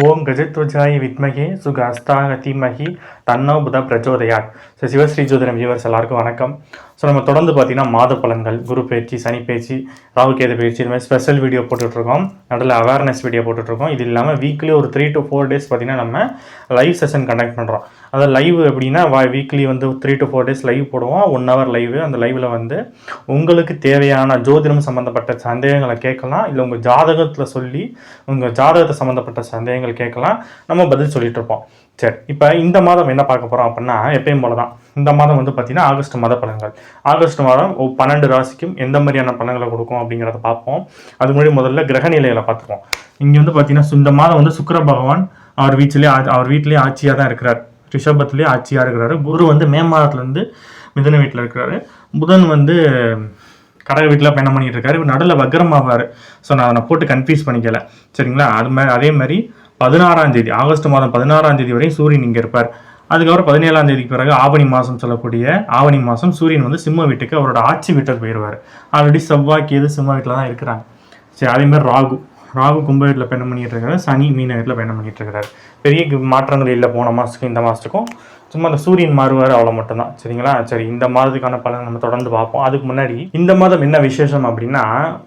ஓம் கஜத்வஜாய வித்மகே சுகஸ்தாக தீமகி தன்னோ புத பிரச்சோதயாத் ஸோ சிவஸ்ரீ ஜோதிடம் வியூவர்ஸ் எல்லாருக்கும் வணக்கம். ஸோ நம்ம தொடர்ந்து பார்த்தீங்கன்னா மாத பலன்கள் குரு பயிற்சி சனி பயிற்சி ராகு கேது பயிற்சி இது மாதிரி ஸ்பெஷல் வீடியோ போட்டுட்ருக்கோம். நடுவில் அவேர்னஸ் வீடியோ போட்டுட்ருக்கோம். இது இல்லாமல் வீக்லி ஒரு த்ரீ டு ஃபோர் டேஸ் பார்த்தீங்கன்னா நம்ம லைவ் செஷன் கண்டக்ட் பண்ணுறோம் அது லைவ் எப்படின்னா வீக்லி வந்து three to four days live போடுவோம். ஒன் ஹவர் லைவ் அந்த லைவில் வந்து உங்களுக்கு தேவையான ஜோதிடம் சம்மந்தப்பட்ட சந்தேகங்களை கேட்கலாம். இல்லை உங்கள் ஜாதகத்தில் சொல்லி உங்கள் ஜாதகத்தை சம்மந்தப்பட்ட சந்தேகங்கள் கேட்கலாம் நம்ம பதில் சொல்லிட்டு இருப்போம் சரி இப்போ இந்த மாதம் என்ன பார்க்க போகிறோம் அப்படின்னா எப்பயும் போல தான் இந்த மாதம் வந்து பார்த்தீங்கன்னா ஆகஸ்ட் மாத பலன்கள். ஆகஸ்ட் மாதம் பன்னெண்டு ராசிக்கும் எந்த மாதிரியான பலன்களை கொடுக்கும் அப்படிங்கிறத பார்ப்போம். அது முன்னாடி முதல்ல கிரக பார்த்துருவோம் பார்த்துப்போம் இங்கே வந்து பார்த்தீங்கன்னா இந்த மாதம் வந்து சுக்கர பகவான் அவர் வீட்டிலே அவர் வீட்டிலேயே ஆட்சியாக தான் இருக்கிறார். ரிஷபத்துலேயே ஆட்சியாக இருக்கிறாரு. குரு வந்து மே மாதத்துலேருந்து மிதன வீட்டில் இருக்கிறாரு. புதன் வந்து கடை வீட்டில் பயணம் பண்ணிட்டு இருக்காரு. இவர் நடுவில் வக்ரம் ஆவார். ஸோ நான் அதை போட்டு கன்ஃபியூஸ் பண்ணிக்கல. சரிங்களா? அது மாதிரி அதே மாதிரி பதினாறாம் தேதி ஆகஸ்ட் மாதம் பதினாறாம் தேதி வரையும் சூரியன் இங்கே இருப்பார். அதுக்கப்புறம் பதினேழாம் தேதிக்கு பிறகு ஆவணி மாதம் சொல்லக்கூடிய ஆவணி மாதம் சூரியன் வந்து சிம்ம வீட்டுக்கு அவரோட ஆட்சி வீட்டுக்கு போயிடுவார் ஆல்ரெடி செவ்வாய் கேது சிம்ம வீட்டில் தான் இருக்கிறாங்க. சரி அதேமாதிரி ராகு. ராகு கும்ப வீட்டில் பயணம் பண்ணிட்டு இருக்காரு. சனி மீன வீட்டில் பயணம் பண்ணிகிட்டு இருக்கிறாரு பெரிய மாற்றங்கள் இல்லை போன மாதத்துக்கும் இந்த மாதத்துக்கும் சும்மா அந்த சூரியன் மாறுவார் அவ்வளோ மட்டும்தான். சரிங்களா? சரி இந்த மாதத்துக்கான பலன் நம்ம தொடர்ந்து பார்ப்போம். அதுக்கு முன்னாடி இந்த மாதம் என்ன விசேஷம் அப்படின்னா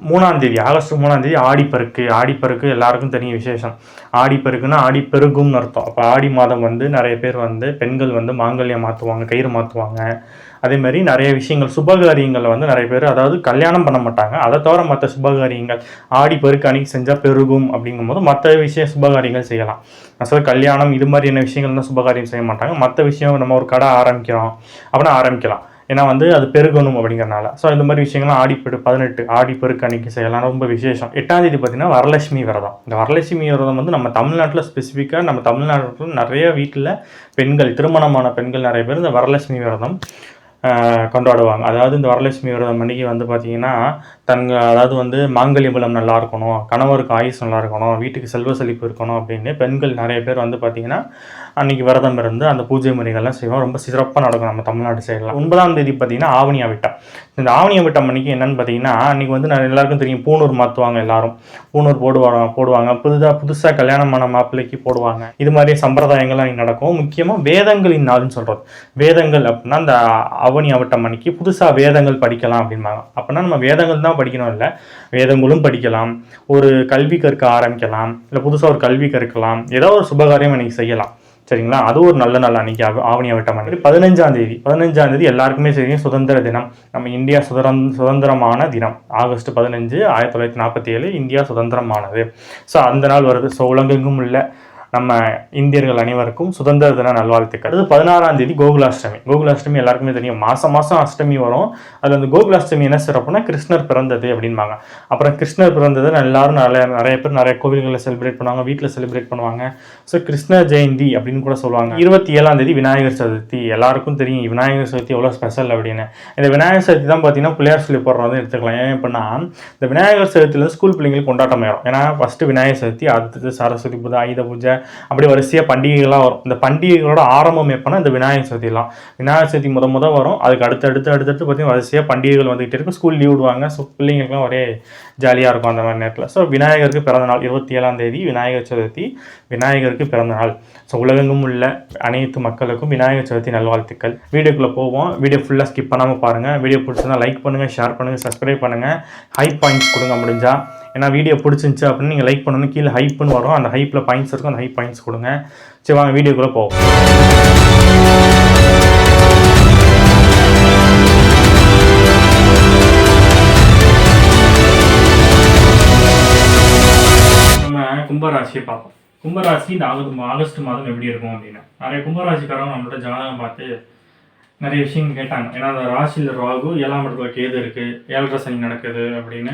மூணாம் தேதி ஆகஸ்ட் மூணாம் தேதி ஆடிப்பெருக்கு. ஆடிப்பெருக்கு எல்லாருக்கும் தெரியும் விசேஷம். ஆடிப்பெருக்குன்னா ஆடி பெருகும்னு அர்த்தம். அப்போ ஆடி மாதம் வந்து நிறைய பேர் வந்து பெண்கள் வந்து மாங்கல்யம் மாற்றுவாங்க கயிறு மாற்றுவாங்க அதே மாதிரி நிறைய விஷயங்கள் சுபகாரியங்களை வந்து நிறைய பேர் அதாவது கல்யாணம் பண்ண மாட்டாங்க. அதை தவிர மற்ற சுபகாரியங்கள் ஆடி பெருக்கு அன்னைக்கு செஞ்சால் பெருகும் அப்படிங்கும்போது மற்ற விஷய சுபகாரியங்கள் செய்யலாம். அசல் கல்யாணம் இது மாதிரியான விஷயங்கள் தான் சுபகாரியம் செய்ய மாட்டாங்க. மற்ற விஷயம் நம்ம ஒரு கடை ஆரம்பிக்கிறோம் அப்படின்னா ஆரம்பிக்கலாம். ஏன்னா வந்து அது பெருகணும் அப்படிங்கறனால ஸோ இந்த மாதிரி விஷயங்கள்லாம் ஆடிப்பெரு பதினெட்டு ஆடி பெருக்கு அன்னைக்கு செய்யலாம். ரொம்ப விசேஷம். எட்டாம் தேதி பார்த்தீங்கன்னா வரலட்சுமி விரதம். இந்த வரலட்சுமி விரதம் வந்து நம்ம தமிழ்நாட்டில் ஸ்பெசிஃபிக்காக நம்ம தமிழ்நாட்டில் நிறைய வீட்டில் பெண்கள் திருமணமான பெண்கள் நிறைய பேர் இந்த வரலட்சுமி விரதம் கொண்டாடுவாங்க. அதாவது இந்த வரலட்சுமி விரதம் அன்னைக்கு வந்து பார்த்தீங்கன்னா தங்க அதாவது வந்து மாங்கல்ய பலம் நல்லா இருக்கணும் கணவருக்கு ஆயுஸ் நல்லா இருக்கணும் வீட்டுக்கு செல்வ செழிப்பு இருக்கணும் அப்படின்னு பெண்கள் நிறைய பேர் வந்து பார்த்தீங்கன்னா அன்னைக்கு விரதம் இருந்து அந்த பூஜை முறைகள்லாம் செய்வோம் ரொம்ப சிறப்பாக நடக்கும் நம்ம தமிழ்நாடு சைடில் ஒன்பதாம் தேதி பார்த்தீங்கன்னா ஆவணி அவிட்டம் இந்த ஆவணி அவிட்டம் அன்னைக்கு என்னன்னு பார்த்தீங்கன்னா அன்னைக்கு வந்து நான் எல்லாருக்கும் தெரியும். பூணூர் மாற்றுவாங்க எல்லாரும். பூணூர் போடுவாங்க போடுவாங்க. புதுதாக புதுசாக கல்யாணமான மாப்பிள்ளைக்கு போடுவாங்க. இது மாதிரி சம்பிரதாயங்கள்லாம் நடக்கும். முக்கியமாக வேதங்களின் நாள்னு சொல்கிறது வேதங்கள் அப்படின்னா அந்த அவனி அவட்டம் அன்னைக்கு புதுசாக வேதங்கள் படிக்கலாம் அப்படிம்பாங்க. அப்போனா நம்ம வேதங்கள் தான் படிக்கணும் இல்லை? வேதங்களும் படிக்கலாம். ஒரு கல்வி கற்க ஆரம்பிக்கலாம் இல்லை புதுசாக ஒரு கல்வி கற்கலாம். ஏதோ ஒரு சுபகாரியம் அன்னைக்கு செய்யலாம். சரிங்களா? அது ஒரு நல்ல நாள் அன்னைக்கு ஆவணி அவட்டம் அன்னைக்கு. பதினஞ்சாம் தேதி. பதினஞ்சாம் தேதி எல்லாருக்குமே தெரியும் சுதந்திர தினம். நம்ம இந்தியா சுதந்திரம் சுதந்திரமான தினம். ஆகஸ்ட் பதினஞ்சு ஆயிரத்தி தொள்ளாயிரத்தி நாற்பத்தி ஏழு இந்தியா சுதந்திரமானது. ஸோ அந்த நாள் வருது. ஸோ உலகெங்கும் உள்ள நம்ம இந்தியர்கள் அனைவருக்கும் சுதந்திர தின நல்வாழ்த்துக்கள். அடுத்து பதினாறாம் தேதி கோகுலாஷ்டமி. கோகுலாஷ்டமி எல்லாருக்குமே தெரியும். மாசம் மாசம் அஷ்டமி வரும். அதில் அந்த கோகுலாஷ்டமி என்ன சிறப்புனா கிருஷ்ணர் பிறந்தது அப்படின்பாங்க. அப்புறம் கிருஷ்ணர் பிறந்தது எல்லாரும் நிறைய நிறைய பேர் நிறைய கோவில்களில் செலிப்ரேட் பண்ணுவாங்க வீட்டில் செலிப்ரேட் பண்ணுவாங்க. ஸோ கிருஷ்ண ஜெயந்தி அப்படின்னு கூட சொல்லுவாங்க. இருபத்தி ஏழாம் தேதி விநாயகர் சதுர்த்தி. எல்லாருக்கும் தெரியும் விநாயகர் சதுர்த்தி எவ்வளோ ஸ்பெஷல் அப்படின்னு. இந்த விநாயகர் சதுர்த்தி தான் பார்த்தீங்கன்னா பிள்ளையார் சொல்லி போடுறது எடுத்துக்கலாம். ஏன் அப்படின்னா இந்த விநாயகர் சதுர்த்தியில் ஸ்கூல் பிள்ளைங்களுக்கு கொண்டாட்டம் ஆயிரும் ஏன்னா ஃபஸ்ட்டு விநாயகர் சதுர்த்தி அடுத்தது சரஸ்வதி பூஜை ஆயுத பூஜை அப்படி வரிசையாக பண்டிகைகள்லாம் வரும். இந்த பண்டிகைகளோட ஆரம்பம் எப்போனா இந்த விநாயகர் சதுர்த்திலாம். விநாயகர் சதுர்த்தி முத முத வரும். அதுக்கு அடுத்து அடுத்து அடுத்தடுத்து பார்த்தீங்கன்னா வரிசையாக பண்டிகைகள் வந்துகிட்டே இருக்கும் ஸ்கூல் லீவ் விடுவாங்க. ஸோ பிள்ளைங்களுக்குலாம் ஒரே ஜாலியாக இருக்கும் அந்த மாதிரி நேரத்தில். ஸோ விநாயகருக்கு பிறந்த நாள் இருபத்தி ஏழாம் தேதி விநாயகர் சதுர்த்தி விநாயகருக்கு பிறந்த நாள். ஸோ உலகெங்கும் உள்ள அனைத்து மக்களுக்கும் விநாயகர் சதுர்த்தி நல்வாழ்த்துக்கள். வீடியோக்குள்ளே போவோம். வீடியோ ஃபுல்லாக ஸ்கிப் பண்ணாமல் பாருங்கள் வீடியோ பிடிச்சிருந்தா லைக் பண்ணுங்கள் ஷேர் பண்ணுங்கள் சப்ஸ்கிரைப் பண்ணுங்கள் ஹை பாயிண்ட்ஸ் கொடுங்க முடிஞ்சால் ஏன்னா வீடியோ பிடிச்சிருந்துச்சு அப்படின்னு நீங்கள் லைக் பண்ணணும். கீழே ஹைப்புன்னு வரும். அந்த ஹைப்பில் பாயிண்ட்ஸ் இருக்கும். அந்த ஹைப் பாயிண்ட்ஸ் கொடுங்க. சரி வாங்க வீடியோக்குள்ளே போவோம். நம்ம கும்பராசியை பார்ப்போம். கும்பராசி இந்த ஆகஸ்ட் ஆகஸ்ட் மாதம் எப்படி இருக்கும் அப்படின்னா நிறைய கும்பராசிக்காரங்க நம்மள்ட்ட ஜாதகம் பார்த்து நிறைய விஷயங்கள் கேட்டாங்க. ஏன்னா அந்த ராசியில் ராகு ஏழாம் இடத்துல கேது இருக்குது ஏழரை சனி நடக்குது அப்படின்னு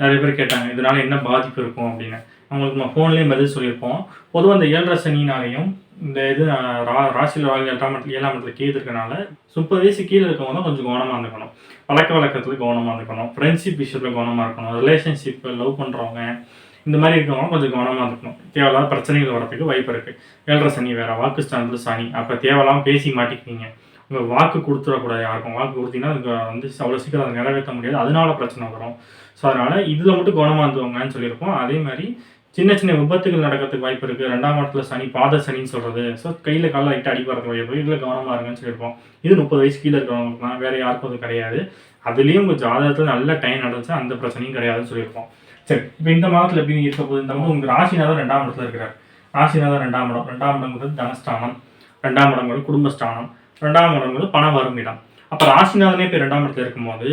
நிறைய பேர் கேட்டாங்க. இதனால என்ன பாதிப்பு இருக்கும் அப்படின்னு. அவங்களுக்கு நம்ம ஃபோன்லேயும் பதில் சொல்லியிருப்போம். பொதுவாக இந்த ஏழரை சனினாலையும் இந்த இது ரா ராசியில் ராகு எட்டாம் இடத்துல ஏழாம் இடத்துல கேது இருக்கனால முப்பது வயசு கீழே இருக்கவங்க தான் கொஞ்சம் கவனமாக இருந்துக்கணும். பழக்க வழக்கத்தில் கவனமாக இருந்துக்கணும். ஃப்ரெண்ட்ஷிப் விஷயத்தில் கவனமாக இருக்கணும். ரிலேஷன்ஷிப் லவ் பண்ணுறவங்க இந்த மாதிரி இருக்கவங்க கொஞ்சம் கவனமாக இருக்கணும். தேவையில்லாத பிரச்சனைகள் வரதுக்கு வாய்ப்பு இருக்குது ஏழரை சனி வேறு வாக்கு ஸ்தானத்தில் சனி. அப்போ தேவையில்லாமல் பேசி மாட்டிக்குவீங்க. உங்கள் வாக்கு கொடுத்துடக்கூடாது. யாருக்கும் வாக்கு கொடுத்தீங்கன்னா அதுக்கு வந்து அவ்வளோ சீக்கிரம் அதை நிறைவேற்ற முடியாது. அதனால பிரச்சனை வரும். ஸோ அதனால் இதில் மட்டும் கவனமாக இருந்துவாங்கன்னு சொல்லியிருப்போம் அதே மாதிரி சின்ன சின்ன விபத்துகள் நடக்கிறதுக்கு வாய்ப்பு இருக்குது ரெண்டாம் இடத்துல சனி பாத சனின்னு சொல்கிறது ஸோ கையில் காலில் லைட்டாக அடிப்படுறது வாய்ப்பு இதில் கவனமாக இருங்கன்னு சொல்லியிருப்போம் இது முப்பது வயசு கீழே இருக்கிறவங்களுக்குலாம் வேறு யாருக்கும் அது கிடையாது. அதுலேயும் உங்கள் ஜாதகத்தில் நல்ல டைம் நடந்துச்சு அந்த பிரச்சனையும் கிடையாதுன்னு சொல்லியிருப்போம் சரி இப்போ இந்த மாதத்தில் எப்படி இருக்க போது இந்த மாதம் உங்கள் ராசிநாதன் ரெண்டாம் இடத்துல இருக்கிறார். ராசிநாதன் ரெண்டாம் இடம். ரெண்டாம் இடங்கிறது தனஸ்தானம். ரெண்டாம் இடங்கிறது குடும்பஸ்தானம். ரெண்டாம் இடங்கிறது பண வரும் இடம் அப்போ ராசிநாதனே இப்போ ரெண்டாம் இடத்துல இருக்கும்போது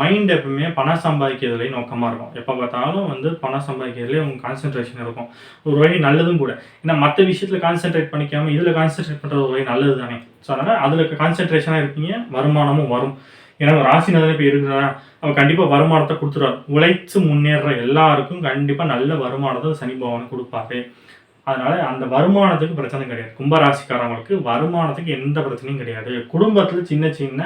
மைண்ட் எப்பவுமே பணம் சம்பாதிக்கிறதுலேயே நோக்கமாக இருக்கும். எப்போ பார்த்தாலும் வந்து பணம் சம்பாதிக்கிறதுலேயே அவங்க கான்சென்ட்ரேஷன் இருக்கும். ஒரு வழி நல்லதும் கூட. ஏன்னா மற்ற விஷயத்தில் கான்சென்ட்ரேட் பண்ணிக்காமல் இதில் கான்சென்ட்ரேட் பண்ணுறது ஒரு வழி நல்லது தானே ஸோ அதனால் அதில் கான்சென்ட்ரேஷனாக இருப்பீங்க வருமானமும் வரும். ஏன்னா ராசிநாதனே ராசிநாதன் இப்போ இருக்கிறா அவன் கண்டிப்பாக வருமானத்தை கொடுத்துருவார். உழைச்சு முன்னேற எல்லாருக்கும் கண்டிப்பாக நல்ல வருமானத்தை சனி பகவான் கொடுப்பாரு. அதனால அந்த வருமானத்துக்கு பிரச்சனை கிடையாது. கும்பராசிக்காரங்களுக்கு வருமானத்துக்கு எந்த பிரச்சனையும் கிடையாது. குடும்பத்தில் சின்ன சின்ன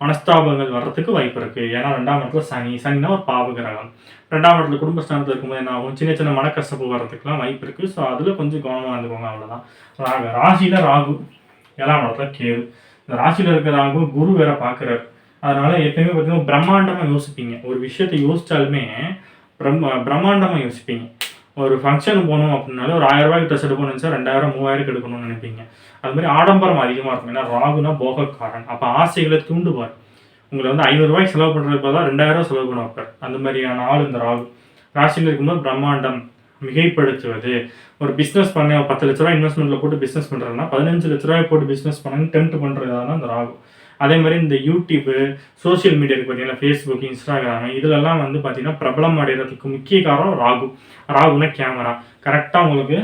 மனஸ்தாபங்கள் வர்றதுக்கு வாய்ப்பு இருக்குது ஏன்னா ரெண்டாம் இடத்துல சனி. சனினா ஒரு பாவ கிரகம். ரெண்டாம் இடத்துல குடும்பஸ்தானத்தில் இருக்கும்போது என்ன ஆகும்? சின்ன சின்ன மனக்கசப்பு வர்றதுக்குலாம் வாய்ப்பு இருக்குது ஸோ அதில் கொஞ்சம் கவனமாக இருந்துக்கோங்க. அவ்வளோதான் ராக. ராசியில் ராகு. ஏழாம் இடத்துல கேது. இந்த ராசியில் இருக்கிற ராகு குரு வேற பார்க்குறாரு அதனால எப்பயுமே பார்த்தீங்கன்னா பிரம்மாண்டமாக யோசிப்பீங்க. ஒரு விஷயத்தை யோசித்தாலுமே பிரம்ம பிரம்மாண்டமாக யோசிப்பீங்க. ஒரு ஃபங்க்ஷன் போகணும் அப்படின்னாலே ஒரு ஆயிரம் ரூபாய்க்கு ட்ரெஸ் எடுக்கணும்னு நினச்சா ரெண்டாயிரம் மூவாயிரம் எடுக்கணும்னு நினைப்பீங்க. அது மாதிரி ஆடம்பரம் அதிகமாக இருக்கும். ஏன்னா ராகுனா போகக்காரன். அப்போ ஆசைகளை தூண்டுவார். உங்களை வந்து ஐநூறுரூவாய்க்கு செலவு பண்ணுறதுக்கு பதிலாக ரெண்டாயிரம் செலவு பண்ண வைப்பார் அந்த மாதிரியான ஆள் இந்த ராகு. ராசியில் இருக்கும்போது பிரம்மாண்டம் மிகைப்படுத்துவது. ஒரு பிஸ்னஸ் பண்ண பத்து லட்ச ரூபாய் இன்வெஸ்ட்மெண்ட்டில் போட்டு பிஸ்னஸ் பண்ணுறதுனா பதினஞ்சு லட்ச ரூபாய் போட்டு பிஸ்னஸ் பண்ணணும்னு டெம்ட் பண்ணுறதுனா அந்த ராகு. அதே மாதிரி இந்த யூடியூப்பு சோஷியல் மீடியாவுக்கு பார்த்தீங்கன்னா ஃபேஸ்புக் இன்ஸ்டாகிராம் இதுலலாம் வந்து பார்த்தீங்கன்னா பிரபலம் அடைகிறதுக்கு முக்கிய காரணம் ராகு. ராகுனா கேமரா கரெக்டாக உங்களுக்கு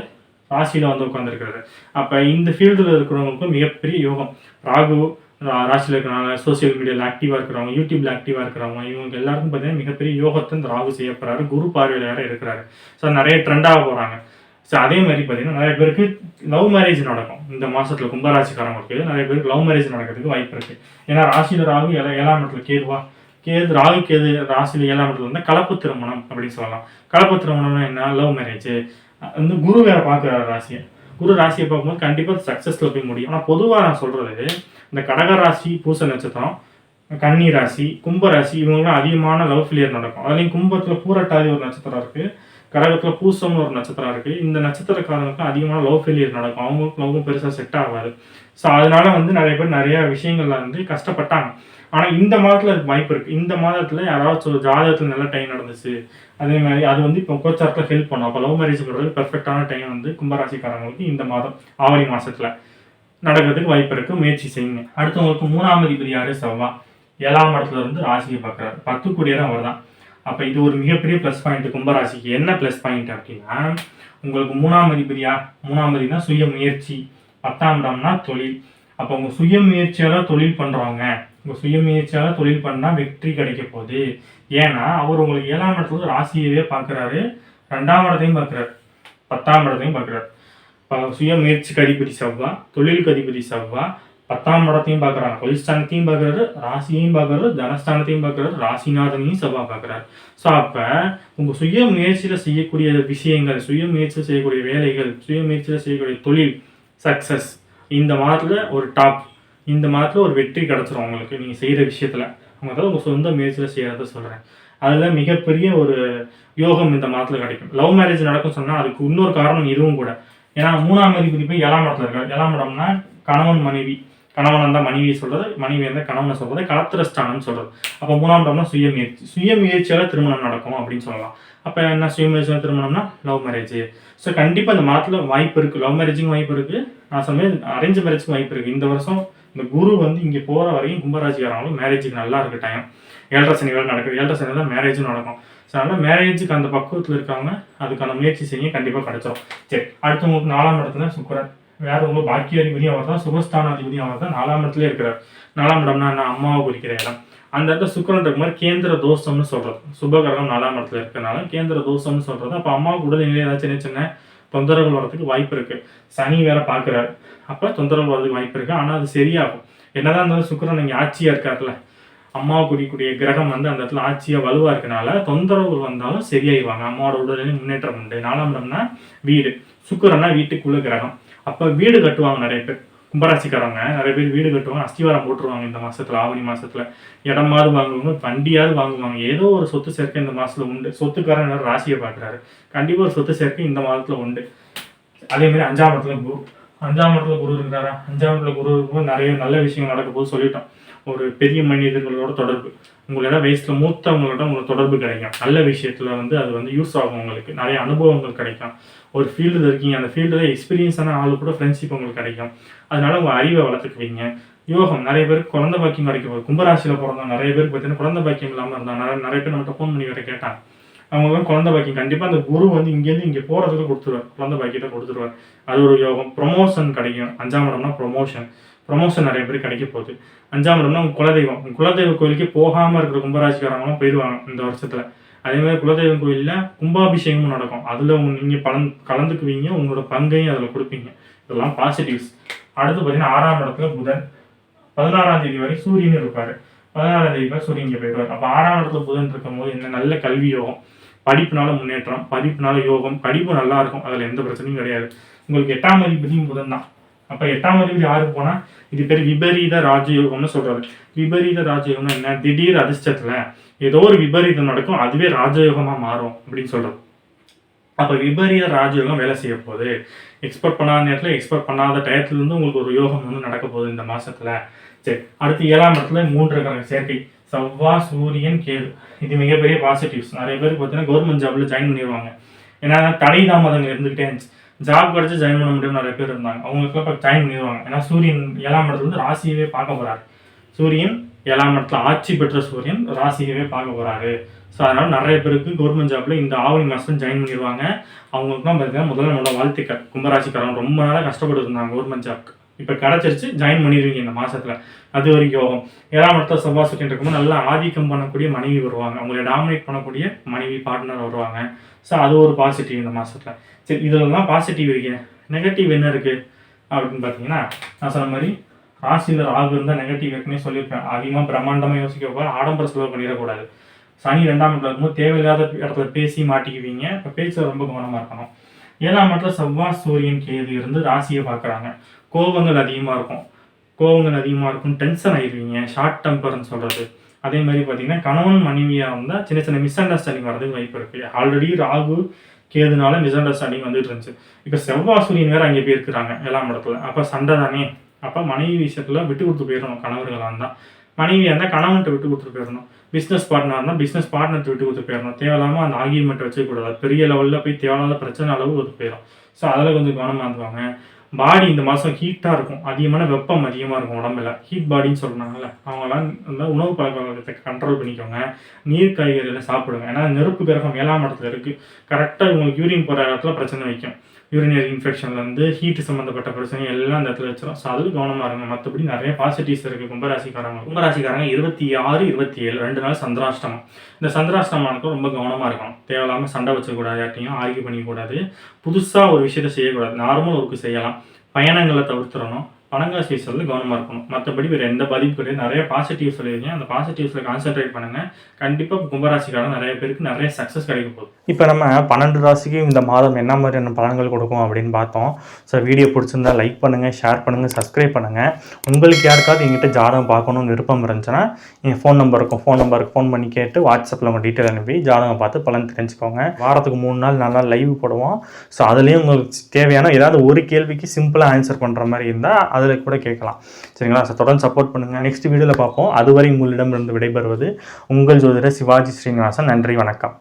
ராசியில் வந்து உட்காந்துருக்கிறது அப்போ இந்த ஃபீல்டில் இருக்கிறவங்களுக்கும் மிகப்பெரிய யோகம். ராகு ராசியில் இருக்கிறவங்க சோஷியல் மீடியாவில் ஆக்டிவாக இருக்கிறவங்க யூடியூப்ல ஆக்டிவாக இருக்கிறவங்க இவங்க எல்லாருக்கும் பார்த்தீங்கன்னா மிகப்பெரிய யோகத்தை இந்த ராகு செய்யப்படுறாரு குரு பார்வையில் வேற இருக்கிறாரு. ஸோ நிறைய ட்ரெண்டாக போகிறாங்க ஸோ அதே மாதிரி பார்த்தீங்கன்னா நிறைய பேருக்கு லவ் மேரேஜ் நடக்கும். இந்த மாதத்தில் கும்பராசிக்காரங்களுக்கு நிறைய பேருக்கு லவ் மேரேஜ் நடக்கிறதுக்கு வாய்ப்பு இருக்குது ஏன்னா ராசியில் ராகு ஏழா ஏழாம் இடத்துல கேதுவா கேது ராகு கேது ராசியில் ஏழாம் இடத்துல இருந்தால் கலப்பு திருமணம் அப்படின்னு சொல்லலாம். கலப்பு திருமணம்னா என்ன? லவ் மேரேஜ் வந்து குரு வேற பார்க்குறாரு ராசியை. குரு ராசியை பார்க்கும்போது கண்டிப்பாக சக்ஸஸில் போய் முடியும். ஆனால் பொதுவாக நான் சொல்கிறது இந்த கடக ராசி பூச நட்சத்திரம் கன்னி ராசி கும்ப ராசி இவங்கெல்லாம் அதிகமான லவ் ஃபெயிலியர் நடக்கும். அதுலேயும் கும்பத்தில் பூரட்டாதி ஒரு நட்சத்திரம் இருக்குது கடகத்தில் பூசம்னு ஒரு நட்சத்திரம் இருக்குது இந்த நட்சத்திரக்காரங்களுக்கு அதிகமான லவ் ஃபெயிலியர் நடக்கும். அவங்களுக்கு லவ்வும் பெருசாக செட் ஆகாது. ஸோ அதனால வந்து நிறைய பேர் நிறைய விஷயங்கள்ல வந்து கஷ்டப்பட்டாங்க. ஆனால் இந்த மாதத்தில் அதுக்கு வாய்ப்பு இருக்குது இந்த மாதத்தில் யாராச்சும் ஒரு ஜாதகத்தில் நல்ல டைம் நடந்துச்சு. அதே மாதிரி அது வந்து இப்போ கோச்சாரத்தில் ஹெல்ப் பண்ணும். அப்போ லவ் மேரேஜ் பண்ணுறது பெர்ஃபெக்டான டைம் வந்து கும்பராசிக்காரங்களுக்கு இந்த மாதம் ஆவணி மாதத்தில் நடக்கிறதுக்கு வாய்ப்பு இருக்குது முயற்சி செய்யுங்க. அடுத்தவங்களுக்கு மூணாம் அதிபதி யார்? செவ்வா ஏழாம் இடத்துல இருந்து ராசியை பார்க்குறாரு. பத்து கூடியதான் அவர் தான் அப்போ இது ஒரு மிகப்பெரிய ப்ளஸ் பாயிண்ட் கும்பராசிக்கு. என்ன ப்ளஸ் பாயிண்ட் அப்படின்னா உங்களுக்கு மூணாம் அதிபதியா? மூணாம் அதிபதினா சுய முயற்சி. பத்தாம் இடம்னா தொழில். அப்போ உங்கள் சுய முயற்சியால் தொழில் பண்ணுறவங்க உங்கள் சுய முயற்சியால் தொழில் பண்ணால் வெற்றி கிடைக்க போகுது. ஏன்னா அவர் உங்களுக்கு ஏழாம் இடத்துல ராசியவே பார்க்குறாரு ரெண்டாம் இடத்தையும் பார்க்குறாரு பத்தாம் இடத்தையும் பார்க்குறாரு இப்போ சுய முயற்சிக்கு அதிபதி செவ்வா தொழிலுக்கு அதிபதி செவ்வா பத்தாம் இடத்தையும் பார்க்கறாங்க தொழில் பார்க்குறாரு ராசியையும் பார்க்குறாரு தனஸ்தானத்தையும் பார்க்குறாரு ராசிநாதனையும் செவ்வாய் பார்க்கறாரு. ஸோ அப்போ உங்கள் சுய முயற்சியில் செய்யக்கூடிய விஷயங்கள் சுய முயற்சியில் செய்யக்கூடிய வேலைகள் சுய முயற்சியில் செய்யக்கூடிய தொழில் சக்சஸ் இந்த மாதத்தில் ஒரு டாப் இந்த மாதத்தில் ஒரு வெற்றி கிடச்சிரும் உங்களுக்கு நீங்கள் செய்கிற விஷயத்தில். அவங்க தான் உங்கள் சொந்த முயற்சியில் செய்யறத சொல்கிறேன் அதில் மிகப்பெரிய ஒரு யோகம் இந்த மாதத்தில் கிடைக்கும். லவ் மேரேஜ் நடக்கும் சொன்னால் அதுக்கு இன்னொரு காரணம் இதுவும் கூட. ஏன்னா மூணாம் அதிபதி போய் ஏழாம் இடத்துல இருக்காரு. ஏழாம் இடம்னா கணவன் மனைவி. கணவன் இருந்தால் மனைவியை சொல்கிறது மனைவி இருந்தால் கணவனை சொல்கிறது கலத்திரஸ்தானம்னு சொல்கிறது அப்போ மூணாம் இடம்னா சுய முயற்சி சுய முயற்சியால் திருமணம் நடக்கும் அப்படின்னு சொல்லலாம். அப்போ என்ன சுய திருமணம்னா லவ் மேரேஜ் ஸோ கண்டிப்பாக இந்த மாதத்துல வாய்ப்பு இருக்குது லவ் மேரேஜுக்கும் வாய்ப்பு இருக்குது நான் சொன்னேன் அரேஞ்ச் மேரேஜுக்கும் வாய்ப்பு இருக்குது இந்த வருஷம் இந்த குரு வந்து இங்கே போகிற வரையும் கும்பராசிக்காரங்களும் மேரேஜுக்கு நல்லா இருக்க டைம் ஏழரை சனி வேலை நடக்குது. ஏழரை சனி தான் மேரேஜும் நடக்கும். ஸோ அதனால் மேரேஜுக்கு அந்த பக்குவத்தில் இருக்காங்க அதுக்கான முயற்சி செய்ய கண்டிப்பாக கிடைச்சோம் சரி அடுத்த உங்களுக்கு நாலாம் இடத்துல சுக்கரன். வேற உங்க அதிபதியும் அவர் தான் சுகஸ்தானாதிபதியும் அவர் தான் நாலாம் இடத்துல இருக்கிறார். நாலாம் இடம்னா என்ன? அம்மாவை குறிக்கிற இடம். அந்த இடத்துல சுக்கரன் இருக்க மாதிரி கேந்திர தோஷம்னு சொல்றது. சுபகரகம் நாலாம் இடத்துல இருக்கிறனால கேந்திர தோஷம்னு சொல்றது. அப்போ அம்மாவுக்கு உடல்நிலை ஏதாவது சின்ன சின்ன தொந்தரவுகள் வர்றதுக்கு வாய்ப்பு இருக்கு. சனி வேற பார்க்குறாரு. அப்போ தொந்தரவு வர்றதுக்கு வாய்ப்பு இருக்கு. ஆனால் அது சரியாகும். என்னதான் இருந்தாலும் சுக்கரன் இங்கே ஆட்சியா இருக்காருல்ல. அம்மாவை குறிக்கூடிய கிரகம் வந்து அந்த இடத்துல ஆட்சியாக வலுவாக இருக்கனால தொந்தரவுகள் வந்தாலும் சரியாயிவாங்க அம்மாவோட உடல்நிலை முன்னேற்றம் உண்டு. நாலாம் இடம்னா வீடு. சுக்கரன்னா வீட்டுக்குள்ள கிரகம். அப்போ வீடு கட்டுவாங்க நிறைய பேர். கும்பராசிக்காரவங்க நிறைய பேர் வீடு கட்டுவாங்க அஸ்திவாரம் போட்டுருவாங்க இந்த மாசத்துல ஆவணி மாசத்துல. இடமாவது வாங்குவாங்க வண்டியாவது வாங்குவாங்க? ஏதோ ஒரு சொத்து சேர்க்கை இந்த மாசத்துல உண்டு. சொத்துக்காரன் ராசியை பார்க்குறாரு. கண்டிப்பா ஒரு சொத்து சேர்க்கை இந்த மாதத்துல உண்டு. அதே மாதிரி அஞ்சாம் இடத்துல குரு. அஞ்சாம் இடத்துல குரு இருக்கிறாரா? அஞ்சாம் இடத்துல குரு இருக்கும்போது நிறைய நல்ல விஷயங்கள் நடக்க போது சொல்லிட்டோம். ஒரு பெரிய மனிதர்களோட தொடர்பு. உங்களோட வயசுல மூத்தவங்களோட உங்களுக்கு தொடர்பு கிடைக்கும். நல்ல விஷயத்துல வந்து அது வந்து யூஸ் ஆகும் உங்களுக்கு. நிறைய அனுபவங்கள் கிடைக்கும். ஒரு ஃபீல்டில் இருக்கீங்க அந்த ஃபீல்டில் எக்ஸ்பீரியன்ஸான ஆளு கூட ஃப்ரெண்ட்ஷிப் உங்களுக்கு கிடைக்கும். அதனால உங்கள் அறிவை வளர்த்துக்குவீங்க. யோகம் நிறைய பேருக்கு குழந்த பாக்கியம் கிடைக்கும் கும்பராசியில் கும்பராசியில பிறந்தவங்க நிறைய பேருக்கு பார்த்தீங்கன்னா குழந்த பாக்கியம் இல்லாமல் இருந்தாங்க. நிறைய நிறைய பேர் நம்மகிட்ட ஃபோன் பண்ணி வேறு கேட்டாங்க. அவங்க குழந்த பாக்கியம். கண்டிப்பாக அந்த குரு வந்து இங்கேருந்து இங்கே போகிறதுக்கு கொடுத்துருவார். குழந்த பாக்கியத்தை கொடுத்துருவார். அது ஒரு யோகம். ப்ரொமோஷன் கிடைக்கும். அஞ்சாம் இடம்னா ப்ரொமோஷன் ப்ரொமோஷன் நிறைய பேர் கிடைக்க போகுது. அஞ்சாம் இடம்னா உங்கள் குலதெய்வம். குலதெய்வ கோயிலுக்கு போகாமல் இருக்கிற கும்பராசிக்காரங்களும் போயிடுவாங்க இந்த வருஷத்தில். அதே மாதிரி குலதெய்வம் கோயிலில் கும்பாபிஷேகமும் நடக்கும். அதில் உங்க நீங்கள் பலன் கலந்துக்குவீங்க உங்களோட பங்கையும் அதில் கொடுப்பீங்க. இதெல்லாம் பாசிட்டிவ்ஸ் அடுத்து பார்த்தீங்கன்னா ஆறாம் இடத்துல புதன். பதினாறாம் தேதி வரை சூரியன் இருப்பார். பதினாறாம் தேதி வரை சூரியன் இங்கே போயிடுவார் அப்போ ஆறாம் இடத்துல புதன் இருக்கும் போது என்ன நல்ல கல்வி யோகம். படிப்புனால முன்னேற்றம் படிப்புனால யோகம் படிப்பு நல்லா இருக்கும். எந்த பிரச்சனையும் கிடையாது. உங்களுக்கு எட்டாம் அதிபதியும் புதன் தான். அப்ப எட்டாம் அதிபதி யாருக்கு போனா? இது பேர் விபரீத ராஜயோகம்னு சொல்றாரு. விபரீத ராஜயோகம்னா என்ன? திடீர் அதிர்ஷ்டத்துல ஏதோ ஒரு விபரீதம் நடக்கும் அதுவே ராஜயோகமா மாறும் அப்படின்னு சொல்கிறோம் அப்ப விபரீத ராஜயோகம் வேலை செய்ய போகுது. எக்ஸ்பெக்ட் பண்ணாத நேரத்துல எக்ஸ்பெக்ட் பண்ணாத டயத்துல இருந்து உங்களுக்கு ஒரு யோகம் வந்து நடக்க போகுது இந்த மாசத்துல. சரி அடுத்து ஏழாம் இடத்துல மூன்று கிரக சேர்க்கை. செவ்வாய் சூரியன் கேது. இது மிகப்பெரிய பாசிட்டிவ்ஸ் நிறைய பேர் பார்த்தீங்கன்னா கவர்மெண்ட் ஜாப்ல ஜாயின் பண்ணிடுவாங்க ஏன்னா தடை தாமதங்கள் இருந்துகிட்டே இருந்துச்சு. ஜாப் கிடச்சி ஜாயின் பண்ண முடியும் நிறைய பேர் இருந்தாங்க. அவங்களுக்குலாம் இப்போ ஜாயின் பண்ணிடுவாங்க ஏன்னா சூரியன் ஏழாம் இடத்துல வந்து ராசியவே பார்க்க போகிறாரு சூரியன் ஏழாம் இடத்துல ஆட்சி பெற்ற சூரியன் ராசியவே பார்க்க போகிறாரு ஸோ அதனால் நிறைய பேருக்கு கவர்மெண்ட் ஜாப்பில் இந்த ஆவணி மாதம் ஜாயின் பண்ணிடுவாங்க அவங்களுக்குலாம் பார்த்தீங்கன்னா முதல்ல நம்மளோட வாழ்த்துக்கள். கும்பராசிக்காரன் ரொம்ப நாளாக கஷ்டப்பட்டு இருந்தாங்க கவர்மெண்ட் ஜாப்க்கு இப்போ கிடச்சிருச்சு. ஜாயின் பண்ணிடுவீங்க இந்த மாதத்தில் அது வரைக்கும் யோகம் ஏழாம் இடத்துல செவ்வாய் சுற்றிட்டு இருக்கும்போது நல்லா ஆதிக்கம் பண்ணக்கூடிய மனைவி வருவாங்க. அவங்களை டாமினேட் பண்ணக்கூடிய மனைவி பார்ட்னர் வருவாங்க. ஸோ அது ஒரு பாசிட்டிவ் இந்த மாதத்தில் சரி இதெல்லாம் பாசிட்டிவ் இருக்கு. நெகட்டிவ் என்ன இருக்குது அப்படின்னு பார்த்தீங்கன்னா நான் சொன்ன மாதிரி ராசியில் ராகு இருந்தால் நெகட்டிவ் இருக்குன்னு சொல்லியிருப்பேன். அதிகமாக பிரம்மாண்டமாக யோசிக்க போகிற ஆடம்பர செலவு பண்ணிடக்கூடாது. சனி ரெண்டாம் இடத்துல இருக்கும்போது தேவையில்லாத இடத்துல பேசி மாட்டிக்குவீங்க. இப்போ பேச்சு ரொம்ப கவனமாக இருக்கணும். ஏழாம் இடத்துல செவ்வாய் சூரியன் கேது இருந்து ராசியை பார்க்குறாங்க. கோபங்கள் அதிகமாக இருக்கும். கோபங்கள் அதிகமாக இருக்கும் டென்ஷன் ஆகிடுவீங்க ஷார்ட் டெம்பர்னு சொல்கிறது அதே மாதிரி பார்த்தீங்கன்னா கணவன் மனைவியாக இருந்தால் சின்ன சின்ன மிஸ் அண்டர்ஸ்டாண்டிங் வரதுக்கு வாய்ப்பு இருக்குது ஆல்ரெடி ராகு கேதுனால மிஸ் அண்டர்ஸ்டாண்டிங் வந்துட்டு இருந்துச்சு. இப்போ செவ்வாய் சூரியன் வேறு அங்கே போயிருக்கிறாங்க எல்லாம் இடத்துல. அப்போ சண்டை தானே? அப்போ மனைவி விஷயத்தில் விட்டு கொடுத்து போயிடணும் கணவர்களாக இருந்தால் மனைவியாக இருந்தால் கணவன்கிட்ட விட்டு கொடுத்துட்டு போயிடணும். பிஸ்னஸ் பார்ட்னர் இருந்தால் பிஸ்னஸ் பார்ட்னர் விட்டு கொடுத்து போயிடணும். தேவையில்லாமல் அந்த ஆகியமெண்ட் வச்சுக்கூடாது பெரிய லெவலில் போய் தேவையில்லாத பிரச்சனை அளவு ஒத்து போயிடும் ஸோ அதில் கொஞ்சம் கவனமாக இருந்துவாங்க பாடி இந்த மாதம் ஹீட்டாக இருக்கும். அதிகமான வெப்பம் அதிகமாக இருக்கும் உடம்புல. ஹீட் பாடின்னு சொல்கிறாங்கல்ல அவங்களாம் இந்த உணவு பழக்க வழக்கத்தை கண்ட்ரோல் பண்ணிக்கோங்க. நீர் காய்கறிகளை சாப்பிடுங்க. ஏன்னா நெருப்பு கிரகம் ஏழாம் இடத்துல இருக்குது கரெக்டாக உங்களுக்கு யூரின் போகிற இடத்துல பிரச்சனை வைக்கும். யூரினரி இன்ஃபெக்ஷன்லேருந்து ஹீட் சம்மந்தப்பட்ட பிரச்சனை எல்லாம் அந்த இடத்துல வச்சிடும் ஸோ அது கவனமாக இருங்க. மற்றபடி நிறைய பாசிட்டிவ்ஸ் இருக்குது கும்பராசிக்காரங்க கும்பராசிக்காரங்க இருபத்தி ஆறு இருபத்தி ஏழு ரெண்டு நாள் சந்திராஷ்டமம். இந்த சந்திராஷ்டமானுக்கு ரொம்ப கவனமாக இருக்கணும். தேவையில்லாமல் சண்டை வச்சக்கூடாது யார்ட்டையும் ஆர்கியூ பண்ணிக்கூடாது புதுசாக ஒரு விஷயத்தை செய்யக்கூடாது. நார்மல் ஒர்க்கு செய்யலாம். பயணங்களை தவிர்த்துறணும் பணங்காசு விஷயத்தில் கவனமாக இருக்கணும். மற்றபடி வேறு எந்த பாதிப்பு கிடையாது. நிறைய பாசிட்டிவ் சொல்லியிருக்கேன் அந்த பாசிட்டிவ்ஸில் கான்சென்ட்ரேட் பண்ணுங்கள் கண்டிப்பாக கும்பராசிக்காரன் நிறைய பேருக்கு நிறைய சக்ஸஸ் கிடைக்க போகுது. இப்போ நம்ம பன்னெண்டு ராசிக்கு இந்த மாதம் என்ன மாதிரியான பலன்கள் கொடுக்கும் அப்படின்னு பார்த்தோம். ஸோ வீடியோ பிடிச்சிருந்தா லைக் பண்ணுங்கள் ஷேர் பண்ணுங்கள் சப்ஸ்கிரைப் பண்ணுங்கள் உங்களுக்கு யாருக்காவது எங்கிட்ட ஜாதகம் பார்க்கணும்னு விருப்பம் இருந்துச்சுன்னா என் ஃபோன் நம்பர் இருக்கும் ஃபோன் நம்பருக்கு ஃபோன் பண்ணி கேட்டு வாட்ஸ்அப்பில் உங்கள் டீட்டெயில் அனுப்பி ஜாதகம் பார்த்து பலன் தெரிஞ்சுக்கோங்க. வாரத்துக்கு மூணு நாள் நல்லா லைவ் போடுவோம். ஸோ அதுலேயும் உங்களுக்கு தேவையான ஏதாவது ஒரு கேள்விக்கு சிம்பிளாக ஆன்சர் பண்ணுற மாதிரி இருந்தால் அதில் கூட கேட்கலாம். சரிங்களா? ஸோ தொடர்ந்து சப்போர்ட் பண்ணுங்கள் நெக்ஸ்ட் வீடியோவில் பார்ப்போம். அதுவரை உங்களிடமிருந்து விடைபெறுவது உங்கள் ஜோதிடர் சிவாஜி ஸ்ரீனிவாசன். நன்றி வணக்கம்.